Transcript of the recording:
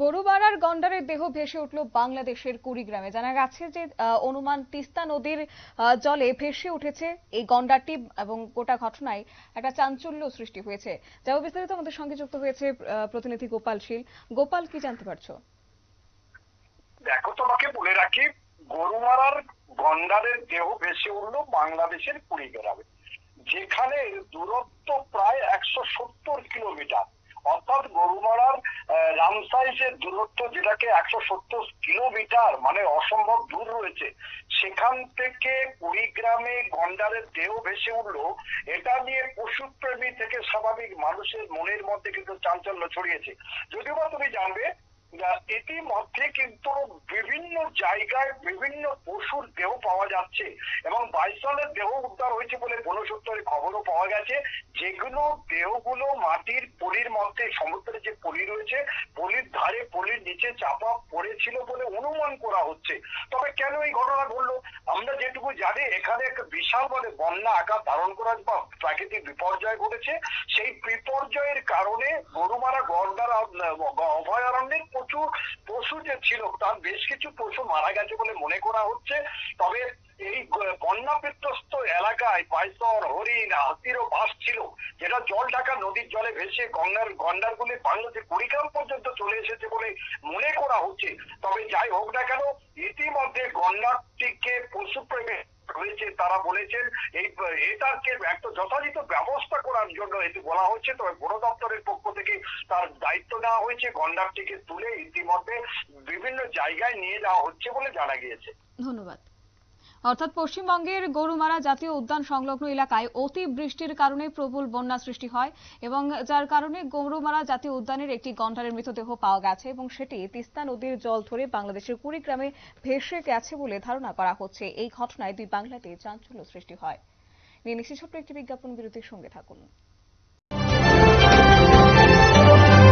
গরুবাড়ার গন্ডারের দেহ ভেসে উঠল বাংলাদেশের কুড়িগ্রামে। জানা গেছে যে অনুমান তিস্তা নদীর জলে ভেসে উঠেছে এই গন্ডারটি এবং গোটা ঘটনায় একটা চাঞ্চল্য সৃষ্টি হয়েছে। যাও বিস্তারিত আমাদের সঙ্গে যুক্ত হয়েছে প্রতিনিধি গোপাল শীল। গোপাল, কি জানতে পারছ? দেখো, তোমাকে বলে রাখি, গরুমারার গন্ডারের দেহ ভেসে উঠল বাংলাদেশের কুড়িগ্রামে, যেখানে দূরত্ব প্রায় একশো সত্তর কিলোমিটার। অর্থাৎ গরুমারার আহ, রামসাইজের দূরত্ব যেটাকে একশো সত্তর কিলোমিটার মানে অসম্ভব দূর রয়েছে সেখান থেকে কুড়িগ্রামে গন্ডারের দেহ ভেসে উঠল এটা নিয়ে পশুপ্রেমী থেকে স্বাভাবিক মানুষের মনের মধ্যে কিন্তু চাঞ্চল্য ছড়িয়েছে। যদিও বা তুমি জানবে ইতিমধ্যে কিন্তু বিভিন্ন জায়গায় বিভিন্ন পশুর দেহ পাওয়া যাচ্ছে এবং বাইসনের দেহ উদ্ধার হয়েছে বলে বনসূত্রের খবরও পাওয়া গেছে। যেগুলো দেহগুলো মাটির পলির মধ্যে, সমুদ্রের যে পলি রয়েছে, পলির ধারে পলির নিচে চাপা পড়েছিল বলে অনুমান করা হচ্ছে। তবে কেন এই ঘটনা ঘটলো? আমরা যেটুকু জানি, এখানে একটা বিশাল বলে বন্যা আকার ধারণ করার বা প্রাকৃতিক বিপর্যয় ঘটেছে। সেই বিপর্যয়ের কারণে গরুমারা গন্ডার অভয়ারণ্যের প্রচুর পশু যে ছিল, তার বেশ কিছু পশু মারা গেছে বলে মনে করা হচ্ছে। তবে এই বন্যা বিধ্বস্ত এলাকায় পাইসন হরিণ, হাতিরও বাস ছিল, যেটা জল ঢাকা নদীর জলে ভেসে গঙ্গার, গন্ডারগুলি বাংলাদেশ কুড়িগ্রাম পর্যন্ত চলে এসেছে বলে মনে করা হচ্ছে। তবে যাই হোক না কেন, ইতিমধ্যে গন্ডারটিকে পশুপ্রেমী হয়েছে তারা বলেছেন, এই, এটাকে একটা যথাযথ ব্যবস্থা করার জন্য এটি বলা হচ্ছে। তবে বন দপ্তরের পক্ষ থেকে তার দায়িত্ব নেওয়া হয়েছে, গন্ডারটিকে তুলে ইতিমধ্যে বিভিন্ন জায়গায় নিয়ে যাওয়া হচ্ছে বলে জানা গিয়েছে। ধন্যবাদ। অর্থাৎ পশ্চিমবঙ্গের গরুমারা জাতীয় উদ্যান সংলগ্ন এলাকায় অতি বৃষ্টির কারণে প্রবল বন্যা সৃষ্টি হয় এবং যার কারণে গরুমারা জাতীয় উদ্যানের একটি গন্ডারের মৃতদেহ পাওয়া গেছে এবং সেটি তিস্তা নদীর জল ধরে বাংলাদেশের কুড়িগ্রামে ভেসে গেছে বলে ধারণা করা হচ্ছে। এই ঘটনায় দুই বাংলাতে চাঞ্চল্য সৃষ্টি হয়। নিয়ে নিচ্ছি ছোট্ট একটি বিজ্ঞাপন বিরতির সঙ্গে থাকুন।